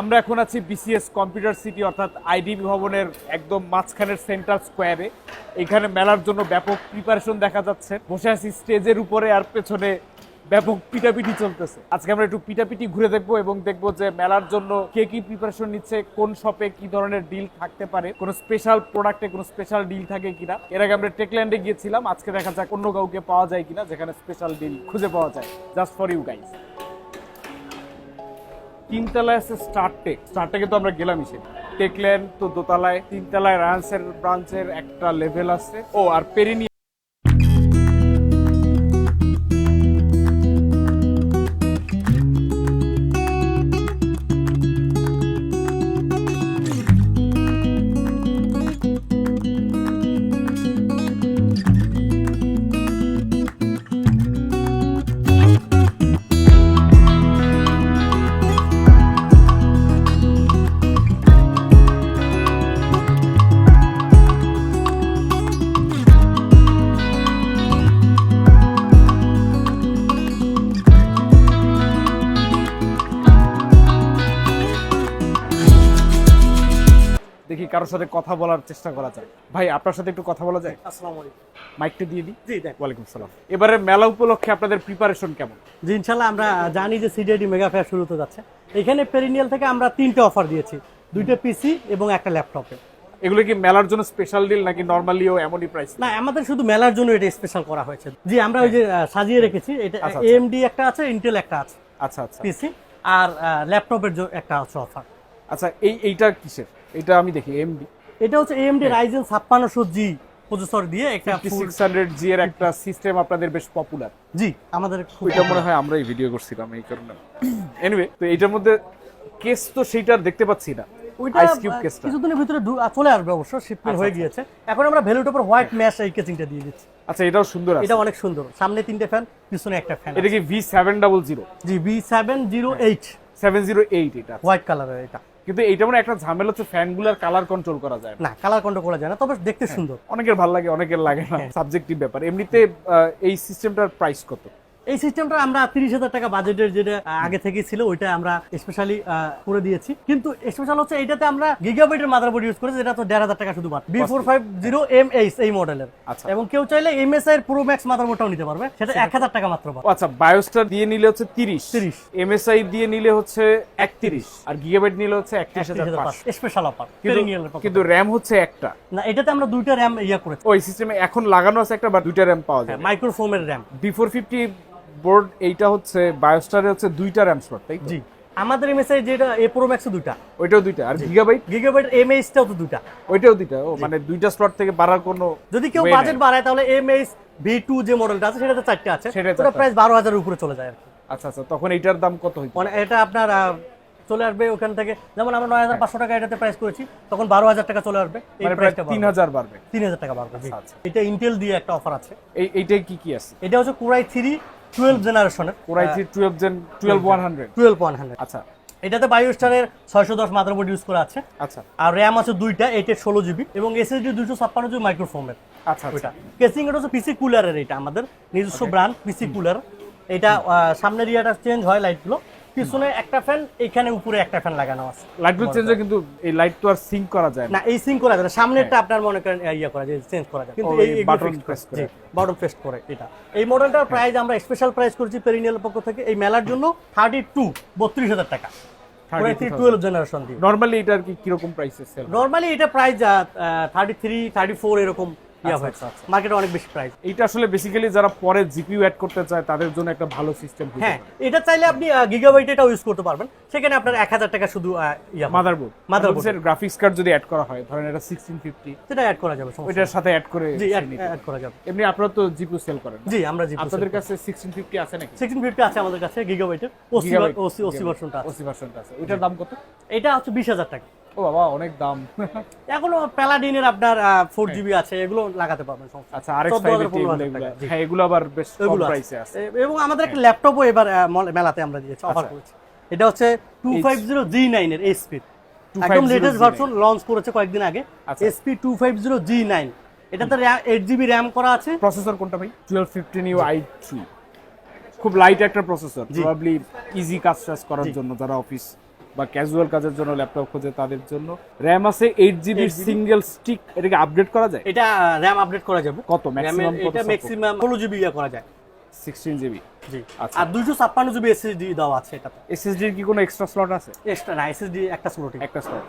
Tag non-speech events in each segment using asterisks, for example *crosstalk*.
আমরা এখন আছি বিসিএস কম্পিউটার সিটি অর্থাৎ আইডিবি ভবনের একদম মাঝখানের সেন্টার স্কোয়ারে এখানে মেলার জন্য ব্যাপক প্রিপারেশন দেখা যাচ্ছে। বসে আছি স্টেজের উপরে আর পেছনে ব্যাপক পিটাপিটি চলতেছে। আজকে আমরা একটু পিটাপিটি ঘুরে দেখব এবং দেখব যে মেলার জন্য কে কি প্রিপারেশন নিচ্ছে, কোন শপে কি ধরনের ডিল থাকতে পারে, কোনো স্পেশাল প্রোডাক্টে কোনো স্পেশাল ডিল থাকে কিনা। এর আগে আমরা টেকল্যান্ডে গিয়েছিলাম, আজকে দেখা যাক অন্য কাউকে পাওয়া যায় কিনা, যেখানে স্পেশাল ডিল খুঁজে পাওয়া যায়। জাস্ট ফর ইউ গাইস তিনতলায় আছে স্টারটেক স্টারটেকে তো আমরা গেলামই সে টেকল্যান্ড তো দোতলায়, তিনতলায় রায়ান্সের ব্রাঞ্চের একটা লেভেল আছে। ও, আর পেরিনি কারোর সাথে কথা বলার চেষ্টা করা যায়। ভাই আপনার সাথে একটু কথা বলা যায়? আসসালামু আলাইকুম। মাইকটা দিয়ে দিই? জি ওয়ালাইকুম সালাম। এবারে মেলা উপলক্ষে আপনাদের প্রিপারেশন কেমন? জি ইনশাল্লাহ আমরা জানি যে সিডিআইডি মেগা ফেয়ার শুরু হতে যাচ্ছে। এখানে পেরিনিয়াল থেকে আমরা তিনটে অফার দিয়েছি। দুইটা পিসি এবং একটা ল্যাপটপে এগুলো কি মেলার জন্য স্পেশাল ডিল নাকি নর্মালিও এমনই প্রাইস না আমাদের শুধু মেলার জন্য এটা স্পেশাল করা হয়েছে। জি আমরা ওই যে সাজিয়ে রেখেছি। এটা আচ্ছা, আচ্ছা। এএমডি একটা আছে ইন্টেল একটা আছে। আচ্ছা আচ্ছা। পিসি আর ল্যাপটপের একটা আছে অফার আচ্ছা এই এইটা কিসের? এটা আমি দেখি এমডি এটা হচ্ছে এএমডি রাইজেন ছাপ্পান্নশো জি প্রসেসর দিয়ে একটা full- সিক্স হান্ড্রেড জি এর একটা সিস্টেম আপনাদের বেশ পপুলার জি আমাদের খুব ওইটা মনে হয় আমরাই ভিডিও করছিলাম এই কারণে। এনিওয়ে তো এইটার মধ্যে কেস তো সেইটা আর দেখতে পাচ্ছি না। ওইটা কিছুদিনের ভিতরে চলে আসবে অবশ্য শিপমেন্ট আচ্ছা, হয়ে আচ্ছা। গিয়েছে। এখন আমরা হোয়াইট ম্যাশ এই কেচিংটা দিয়ে দিচ্ছি। আচ্ছা এটাও সুন্দর আছে। এটা অনেক সুন্দর। সামনে তিনটে ফ্যান পিছনে একটা ফ্যান এটা কি V seven double zero G B seven zero eight seven zero eight এটা হোয়াইট কালারের এটা। কিন্তু এইটা মানে একটা ঝামেলা হচ্ছে ফ্যানগুলোর কালার কন্ট্রোল করা যায় না। কালার কন্ট্রোল করা যায় না তবে দেখতে সুন্দর। অনেকের ভালো লাগে অনেকের লাগে না হ্যাঁ। সাবজেক্টিভ ব্যাপার। এমনিতে এই সিস্টেমটার প্রাইস কত? এই সিস্টেমটা আমরা তিরিশ হাজার টাকা বাজেটের যেটা আগে থেকেই ছিল ওইটা আমরা স্পেশালি করে দিয়েছি। কিন্তু স্পেশাল হচ্ছে এটাতে আমরা গিগাবাইটের মাদারবোর্ড ইউজ করেছি যেটা তো দেড় হাজার টাকা শুধু B four five zero M H এই মডেলের আচ্ছা। এবং কেউ চাইলে এম এস এর প্রো ম্যাক্স মাদারবোর্ডটাও নিতে পারবে সেটা এক হাজার টাকা মাত্র পাবে আচ্ছা বায়োস্টার দিয়ে নিলে হচ্ছে তিরিশ। 30 এমএসআই দিয়ে নিলে হচ্ছে একত্রিশ। আর গিগাবাইট নিলে হচ্ছে একত্রিশ হাজার স্পেশাল অফার কিন্তু কিন্তু র্যাম হচ্ছে একটা। না এটাতে আমরা দুইটা র্যাম ইয়া করেছি। ওই সিস্টেমে এখন লাগানো আছে একটা বা দুইটা র্যাম পাওয়া যায় মাইক্রোফোমের RAM B four fifty board এইটা হচ্ছে বায়োস্টারে হচ্ছে দুইটা র্যাম স্লট তাই জি। আমাদের এমএসআই যেটা এ প্রো ম্যাক্সে দুইটা। ওইটাও দুইটা আর গিগাবাইট গিগাবাইট এম এইচটাও তো দুইটা। ওইটাও দুইটা ও মানে দুইটা স্লট থেকে বাড়ার কোনো যদি কেউ বাজেট বাড়ায় তাহলে এম এইচ ভি টু যে মডেলটা আছে সেটাতে চারটে আছে। চারটে প্রাইস বারো হাজারের উপরে চলে যায় আর কি। আচ্ছা আচ্ছা তখন এইটার দাম কত হইতো? মানে এটা আপনার চলে আসবে ওখান থেকে যেমন আমরা নয় হাজার পাঁচশো টাকা এটাতে প্রাইস করেছি তখন বারো হাজার টাকা চলে আসবে এই মানে প্রাইসটা তিন হাজার বাড়বে। তিন হাজার টাকা বাড়বে আচ্ছা, আচ্ছা। এটা ইন্টেল দিয়ে একটা অফার আছে। এই এইটাই কি কি আছে? এটা হচ্ছে কুরাই থ্রি টুয়েলভ জেনারেশনের core i three twelve gen twelve one hundred twelve one hundred আচ্ছা। এটাতে বায়ু স্টারের ছয়শো দশ মাদারবোর্ড ইউজ করা আছে। আচ্ছা। আর র্যাম আছে দুইটা এইটে ষোলো জিবি এবং এসএসডি দুশো ছাপ্পান্ন জিবি মাইক্রোফোমের আচ্ছা আচ্ছা। ওইটা। কেসিং এটা হচ্ছে পিসি কুলারের এটা আমাদের। নিজস্ব ব্র্যান্ড পিসি কুলার এটা সামনের ইয়াটা চেঞ্জ হয় লাইটগুলো পিছনে একটা ফ্যান এখানে উপরে একটা ফ্যান লাগানো আছে। লাইটগুলো চেঞ্জ হয় কিন্তু এই লাইট তো আর সিঙ্ক করা যায় না। এই সিং করা যায় না। সামনেরটা আপনার মনে করেন ইয়ে করা যায় চেঞ্জ করা যায়। কিন্তু এই এই button press করে। বাটন প্রেস করে এটা। এই মডেলটার প্রাইস আমরা স্পেশাল প্রাইস করেছি পেরিনিয়াল পক্ষ থেকে। এই মেলার জন্য থার্টি টু বত্রিশ হাজার টাকা। 32,000 টুয়েলভ জেনারেশন দিয়ে। নর্মালি এটার কি কীরকম প্রাইসে সেল নর্মালি এটা price thirty three thirty four এরকম। ইয়া আচ্ছা, আচ্ছা, মার্কেটে অনেক বেশি প্রাইস এইটা আসলে বেসিক্যালি যারা পরে জিপিইউ অ্যাড করতে চায় তাদের জন্য একটা ভালো সিস্টেম হ্যাঁ এটা চাইলে আপনি গিগাবাইট এটাও ইউজ করতে পারবেন। সেখানে আপনার এক হাজার টাকা শুধু ইয়া। মাদারবোর্ড। মাদারবোর্ডের গ্রাফিক্স কার্ড যদি অ্যাড করা হয় ধরেন এটা সিক্সটিন ফিফটি সেটা অ্যাড করা যাবে। ওইটার সাথে অ্যাড করে জি অ্যাড করা যাবে। এমনি আপনারা তো জিপিইউ সেল করেন জি আমরা জি আপনাদের কাছে সিক্সটিন ফিফটি আছে নাকি? সিক্সটিন ফিফটি আছে আমাদের কাছে গিগাবাইটের ওসি ওসি ভার্সনটা ওসি ভার্সনটা আছে। ওইটার দাম কত? এটা হচ্ছে বিশ হাজার টাকা। ও বাবা অনেক দাম। এখনও প্যালাডিনের আপনার ফোর জিবি আছে এগুলো লাগাতে পারবেন আচ্ছা আরেক 14,000, ফাইভ 15,000 টাকা, জি। হ্যাঁ এগুলো আবার বেশ কম প্রাইসে আছে। এবং আমাদের একটা ল্যাপটপও এবার মেলাতে আমরা দিয়েছি অফার আচ্ছা। করেছি। এটা হচ্ছে two five zero G nine এর স্পিড একদম লেটেস্ট ভার্সন লঞ্চ করেছে কয়েকদিন আগে। SP two five zero G nine এটাতে এইট জিবি র্যাম করা আছে। প্রসেসর কোনটা ভাই? Twelve fifteen U I three খুব লাইট একটা প্রসেসর। প্রবাবলি ইজি কাজ টাজ করার জন্য যারা অফিস বা ক্যাজুয়াল কাজের জন্য ল্যাপটপ খোঁজে তাদের জন্য। র্যাম আছে এইট জিবি সিঙ্গেল স্টিক এটাকে আপডেট করা যায়? এটা র্যাম আপডেট করা যাবে। কত? ম্যাক্সিমাম কত এটা ম্যাক্সিমাম ষোলো জিবি ইয়ে করা যায়। সিক্সটিন জিবি জি। আচ্ছা। আর জিবি এসএসডি দেওয়া আছে এটাতে। এসএসডির কি কোনো এক্সট্রা স্লট আছে? এক্সট্রা না এসএসডি একটা স্লট একটা স্লট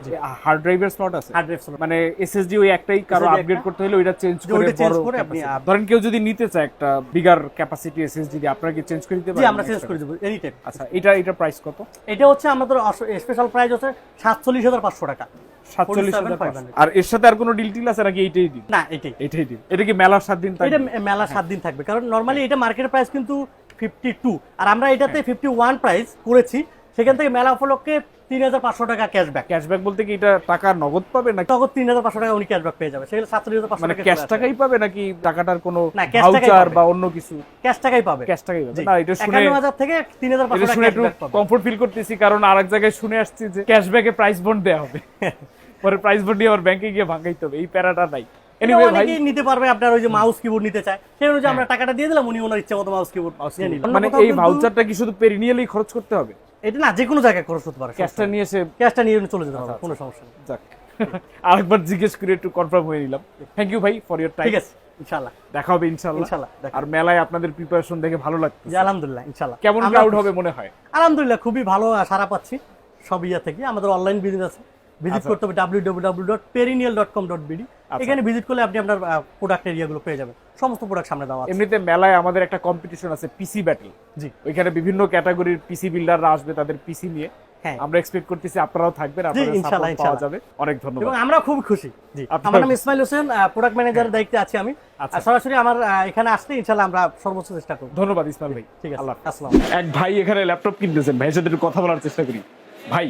হার্ড ড্রাইভের স্লট আছে? হার্ড ড্রাইভ স্লট মানে এসএসডি ওই একটাই কারও আপগ্রেড করতে হলে ওইটা চেঞ্জ করে ওইটা বড় করে আপনি ধরেন কেউ যদি নিতে চায় একটা বিগার ক্যাপাসিটি এসএসডি দিয়ে আপনারা কি চেঞ্জ করে দিতে জি আমরা চেঞ্জ করে দেবো এনি টাইম আচ্ছা এটা এটা প্রাইস কত? এটা হচ্ছে আমাদের স্পেশাল প্রাইস হচ্ছে সাতচল্লিশ হাজার পাঁচশো টাকা। সাতচল্লিশ 47,500 আর এর সাথে আর কোনো ডিল টিল আছে নাকি এইটাই ডিল না এটাই এটাই ডিল এটা কি মেলার সাত দিন এটা মে- মেলা সাত দিন থাকবে কারণ নর্মালি এটা মার্কেট প্রাইস কিন্তু ফিফটি টু আর আমরা এটাতে ফিফটি ওয়ান প্রাইস করেছি সেখান থেকে মেলা উপলক্ষে তিন হাজার পাঁচশো টাকা ক্যাশব্যাক ক্যাশব্যাক বলতে কি এটা টাকা নগদ পাবে না তখন তিন হাজার পাঁচশো টাকা উনি ক্যাশব্যাক পেয়ে যাবে সেগুলো সাতচল্লিশ হাজার পাঁচশো মানে টাকা ক্যাশ টাকাই পাবে নাকি টাকাটার কোনো ভাউচার বা অন্য কিছু? ক্যাশ টাকাই পাবে। ক্যাশ টাকাই পাবে। না এটা শুনে একান্ন হাজার থেকে তিন হাজার পাঁচশো টাকা কমফোর্ট ফিল করতেছি কারণ আরেক জায়গায় শুনে আসছি যে ক্যাশব্যাকে প্রাইস বন্ড দেওয়া হবে। *laughs* পরে প্রাইস বন্ড দিয়ে আবার ব্যাংকে গিয়ে ভাঙাইতে হবে এই প্যারাটা নাই। এনিওয়ে এটা ভাই নিতে পারবে আপনার ওই যে মাউস কিবোর্ড নিতে চায়। সেই অনুযায়ী আমরা টাকাটা দিয়ে দিলাম উনি ওনার ইচ্ছা মতো মাউস কিবোর্ড নিয়ে নিল মানে এই ভাউচারটা কি শুধু পেরিনিয়ালেই খরচ করতে হবে? এটা না যে কোনো জায়গায় খরচ করতে পারে ক্যাশটা নিয়ে এসে ক্যাশটা নিয়ে চলে যেতে পারবে কোনো সমস্যা নেই। যাক আরেকবার জিজ্ঞেস করে একটু কনফার্ম হয়ে নিলাম। থ্যাংক ইউ ভাই ফর ইওর টাইম ঠিক আছে ইনশাআল্লাহ। দেখা হবে ইনশাআল্লাহ। ইনশাআল্লাহ, আর মেলায় আপনাদের প্রিপারেশন দেখে ভালো লাগছে আলহামদুলিল্লাহ ইনশাআল্লাহ। কেমন ক্রাউড হবে মনে হয়? আলহামদুলিল্লাহ খুবই ভালো সারা পাচ্ছি সব ইয়া থেকে। আমাদের অনলাইন বিজনেস আছে। ভিজিট আচ্ছা। করতে হবে W W W dot perennial dot com dot BD আচ্ছা। এখানে ভিজিট করলে আপনি আপনার প্রোডাক্টের ইয়েগুলো পেয়ে যাবেন। সমস্ত প্রোডাক্ট সামনে দেওয়া আছে। এমনিতে মেলায় আমাদের একটা কম্পিটিশন আছে পিসি ব্যাটেল জি। ওইখানে বিভিন্ন ক্যাটাগরির পিসি বিল্ডাররা আসবে তাদের পিসি নিয়ে। হ্যাঁ। আমরা এক্সপেক্ট করতেছি আপনারাও থাকবেন আপনাদের ইনশাআল্লাহ, পাওয়া যাবে। অনেক এবং আমরা খুব খুশি। জি। আমার নাম ইসমাইল হোসেন প্রোডাক্ট ম্যানেজারের দায়িত্বে আছি আমি। আচ্ছা। সরাসরি আমার এখানে আসলে ইনশাআল্লাহ আমরা সর্বোচ্চ চেষ্টা করব। ধন্যবাদ ইসমাইল ভাই। ঠিক আছে। আল্লাহ। আসসালাম এক ভাই এখানে ল্যাপটপ কিনতেছেন ভাইয়ের সাথে কথা বলার চেষ্টা করি। ভাই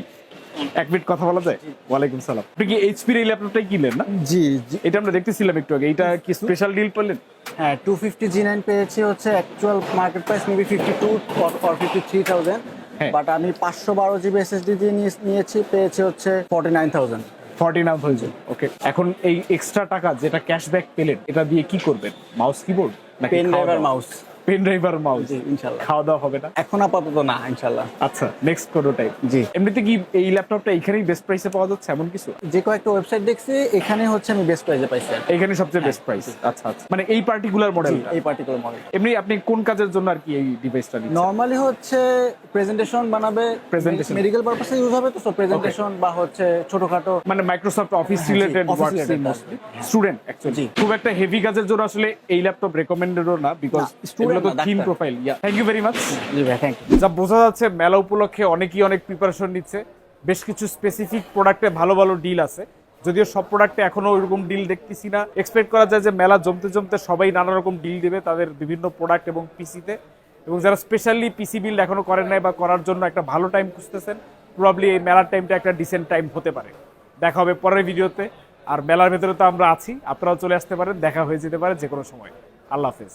এক মিনিট কথা বলা যায়? ওয়ালাইকুম সালাম। আপনি কি এইচপির এই ল্যাপটপটাই কিনলেন না? জি এটা আমরা দেখতেছিলাম একটু আগে। এটা কি স্পেশাল ডিল পেলেন হ্যাঁ টু ফিফটি জি নাইন পেয়েছি হচ্ছে actual market price maybe fifty two for fifty three thousand. But আমি পাঁচশো বারো জিবি এসএসডি দিয়ে নিয়ে- নিয়েছি পেয়েছি হচ্ছে forty nine thousand forty nine thousand okay এখন এই এক্সট্রা টাকা যেটা ক্যাশব্যাক পেলেন এটা দিয়ে কি করবেন? Mouse keyboard pen driver mouse pen mouse খাওয়া দাওয়া হবে না? এখন আপাতত না আচ্ছা নেক্সট কোনো টাইপ জি। এমনিতে কি এই ল্যাপটপটা বেস্ট প্রাইসে পাওয়া যাচ্ছে এমন কিছু? যে কয়েকটা ওয়েবসাইট দেখছি এখানে হচ্ছে আমি বেস্ট প্রাইসে পাইছি। এখানে সবচেয়ে বেস্ট প্রাইস আচ্ছা আচ্ছা। মানে এই পার্টিকুলার মডেল এই পার্টিকুলার মডেল এমনি আপনি কোন কাজের জন্য আর কি এই ডিভাইসটা নিচ্ছেন? নর্মালি হচ্ছে প্রেজেন্টেশন বানাবে Presentation. মেডিকেল পারপাসে ইউজ হবে তো প্রেজেন্টেশন বা হচ্ছে ছোটখাটো মানে মাইক্রোসফট অফিস হ্যাঁ, রিলেটেড ওয়ার্কস স্টুডেন্ট অ্যাকচুয়ালি খুব একটা হেভি কাজের জন্য আসলে এই ল্যাপটপ রেকমেন্ডেডও না বিকজ এগুলো তো theme profile. Yeah thank you very much জি ভাই থ্যাংক ইউ যা বোঝা যাচ্ছে মেলা উপলক্ষে অনেকেই অনেক প্রিপারেশন নিচ্ছে। বেশ কিছু স্পেসিফিক প্রোডাক্টে ভালো ভালো ডিল আছে। যদিও সব প্রোডাক্টে এখনও ওইরকম ডিল দেখতেছি না। এক্সপেক্ট করা যায় যে মেলা জমতে জমতে সবাই নানা রকম ডিল দেবে তাদের বিভিন্ন প্রোডাক্ট এবং পিসিতে এবং যারা স্পেশালি পিসি বিল্ড এখনও করেন নাই বা করার জন্য একটা ভালো টাইম খুঁজতেছেন প্রবাবলি এই মেলার টাইমটা একটা ডিসেন্ট টাইম হতে পারে। দেখা হবে পরের ভিডিওতে আর মেলার ভেতরে তো আমরা আছি আপনারাও চলে আসতে পারেন দেখা হয়ে যেতে পারে যে কোনো সময়। আল্লাহ হাফেজ।